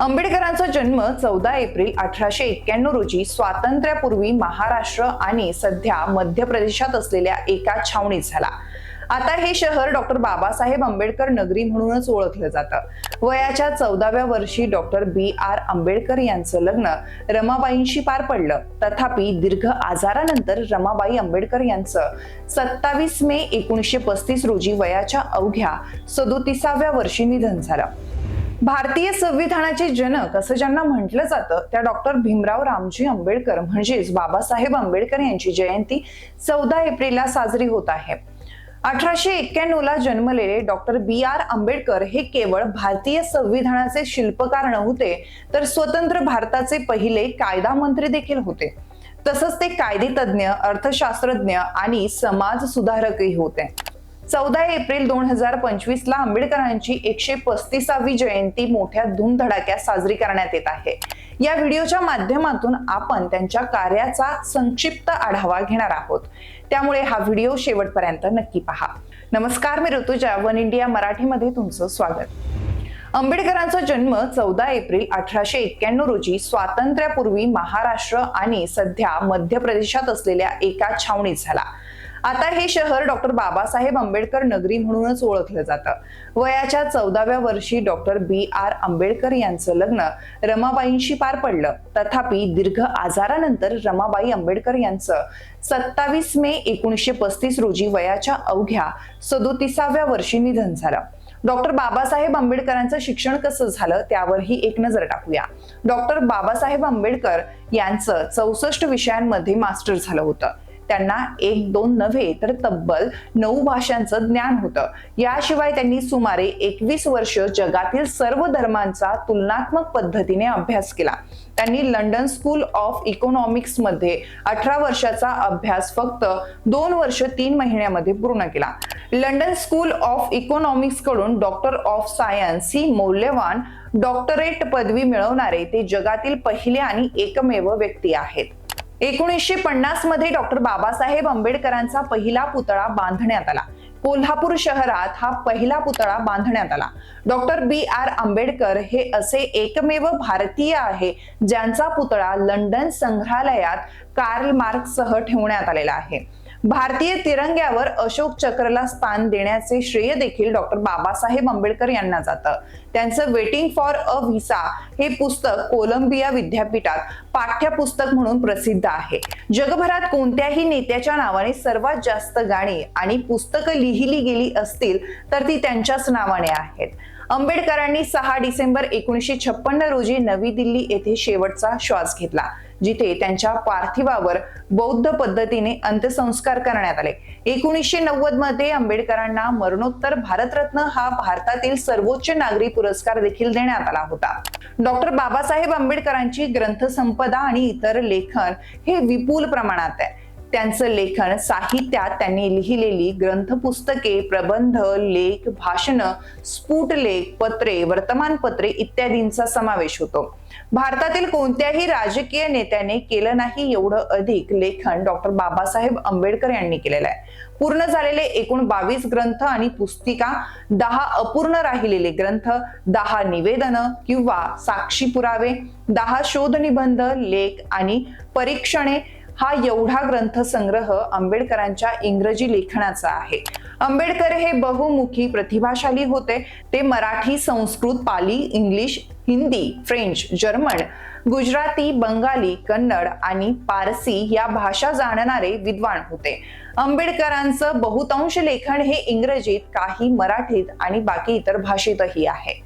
आंबेडकरांचा जन्म चौदा एप्रिल अठराशे एक्क्याण्णव रोजी स्वातंत्र्यापूर्वी महाराष्ट्र आणि सध्या मध्य प्रदेशात असलेल्या एका छावणीत झाला. आता हे शहर डॉक्टर बाबासाहेब आंबेडकर नगरी म्हणूनच ओळखलं जातं. वयाच्या चौदाव्या वर्षी डॉक्टर बी आर आंबेडकर यांचं लग्न रमाबाईंशी पार पडलं. तथापि दीर्घ आजारानंतर रमाबाई आंबेडकर यांचं सत्तावीस मे एकोणीसशे पस्तीस रोजी वयाच्या अवघ्या सदोतीसाव्या वर्षी निधन झालं. भारतीय संविधानाचे जनक असं ज्यांना म्हटलं जातं त्या डॉक्टर भीमराव रामजी आंबेडकर. म्हणजेच बाबासाहेब आंबेडकर यांची जयंती चौदा एप्रिलला साजरी होत आहे. अठराशे एक्क्याण्णव ला जन्मलेले डॉक्टर बी आर आंबेडकर हे केवळ भारतीय संविधानाचे शिल्पकार नव्हते तर स्वतंत्र भारताचे पहिले कायदा मंत्री देखील होते. तसंच ते कायदेतज्ञ अर्थशास्त्रज्ञ आणि समाज सुधारकही होते. चौदा एप्रिल दोन हजार पंचवीस ला आंबेडकरांची एकशे पस्तीसावी जयंती मोठ्या धूमधडाक्यात साजरी करण्यात येत आहे. या व्हिडिओच्या माध्यमातून आपण त्यांच्या कार्याचा संक्षिप्त आढावा घेणार आहोत. त्यामुळे हा व्हिडिओ शेवटपर्यंत नक्की पहा. नमस्कार मी ऋतुजा वन इंडिया मराठीमध्ये तुमचं स्वागत. आंबेडकरांचा जन्म चौदा एप्रिल अठराशे एक्क्याण्णव रोजी स्वातंत्र्यापूर्वी महाराष्ट्र आणि सध्या मध्य प्रदेशात असलेल्या एका छावणीत झाला. आता हे शहर डॉक्टर बाबासाहेब आंबेडकर नगरी म्हणूनच ओळखलं जातं. वयाच्या चौदाव्या वर्षी डॉक्टर बी आर आंबेडकर यांचं लग्न रमाबाईंशी पार पडलं. तथापि दीर्घ आजारानंतर रमाबाई आंबेडकर यांचं सत्तावीस मे एकोणीसशे पस्तीस रोजी वयाच्या अवघ्या सदोतीसाव्या वर्षी निधन झालं. डॉक्टर बाबासाहेब आंबेडकरांचं शिक्षण कसं झालं त्यावरही एक नजर टाकूया. डॉक्टर बाबासाहेब आंबेडकर यांचं चौसष्ट विषयांमध्ये मास्टर झालं होतं. त्यांना एक दोन नव्हे तर तब्बल नऊ भाषांचं ज्ञान होतं. याशिवाय त्यांनी सुमारे एकवीस वर्ष जगातील सर्व धर्मांचा तुलनात्मक पद्धतीने अभ्यास केला. त्यांनी लंडन स्कूल ऑफ इकॉनॉमिक्समध्ये अठरा वर्षाचा अभ्यास फक्त दोन वर्ष तीन महिन्यामध्ये पूर्ण केला. लंडन स्कूल ऑफ इकॉनॉमिक्सकडून डॉक्टर ऑफ सायन्स ही मौल्यवान डॉक्टरेट पदवी मिळवणारे ते जगातील पहिले आणि एकमेव व्यक्ती आहेत. एकोणीसशे पन्नासमध्ये डॉक्टर बाबासाहेब आंबेडकरांचा पहिला पुतळा बांधण्यात आला. कोल्हापूर शहरात हा पहिला पुतळा बांधण्यात आला. डॉक्टर बी आर आंबेडकर हे असे एकमेव भारतीय आहे ज्यांचा पुतळा लंडन संग्रहालयात कार्ल मार्क्स सह ठेवण्यात आलेला आहे. भारतीय तिरंग्यावर अशोक चक्रला स्थान देण्याचे श्रेय देखील डॉक्टर बाबासाहेब आंबेडकर यांना जातं. त्यांचं वेटिंग फॉर अ व्हिसा हे पुस्तक कोलंबिया विद्यापीठात पाठ्यपुस्तक म्हणून प्रसिद्ध आहे. जगभरात कोणत्याही नेत्याच्या नावाने सर्वात जास्त गाणी आणि पुस्तकं लिहिली गेली असतील तर ती त्यांच्याच नावाने आहेत. आंबेडकरांनी सहा डिसेंबर एकोणीसशे छप्पन्न रोजी नवी दिल्ली येथे शेवटचा श्वास घेतला. जिथे त्यांच्या पार्थिवावर बौद्ध पद्धतीने अंत्यसंस्कार करण्यात आले. एकोणीसशे नव्वदमध्ये आंबेडकरांना मरणोत्तर भारतरत्न हा भारतातील सर्वोच्च नागरी पुरस्कार देखील देण्यात आला होता. डॉक्टर बाबासाहेब आंबेडकरांची ग्रंथसंपदा आणि इतर लेखन हे विपुल प्रमाणात आहे. त्यांचं लेखन साहित्यात त्यांनी लिहिलेली ग्रंथपुस्तके प्रबंध लेख भाषण स्फुट लेख पत्रे वर्तमानपत्रे इत्यादींचा समावेश होतो. भारतातील कोणत्याही राजकीय नेत्याने केलं नाही एवढं अधिक लेखन डॉक्टर बाबासाहेब आंबेडकर यांनी केलेलं आहे. पूर्ण झालेले एकूण बावीस ग्रंथ आणि पुस्तिका दहा अपूर्ण राहिलेले ग्रंथ दहा निवेदन किंवा साक्षी पुरावे दहा शोध निबंध लेख आणि परीक्षणे हा एवढा ग्रंथसंग्रह आंबेडकरांच्या इंग्रजी लेखनाचा आहे. आंबेडकर हे बहुमुखी प्रतिभाशाली होते. ते Marathi Sanskrit Pali English Hindi French German Gujarati Bengali Kannada आणि पारसी या भाषा जाणणारे विद्वान होते. आंबेडकरांचं बहुतांश लेखन हे इंग्रजीत काही मराठीत आणि बाकी इतर भाषेतही आहे.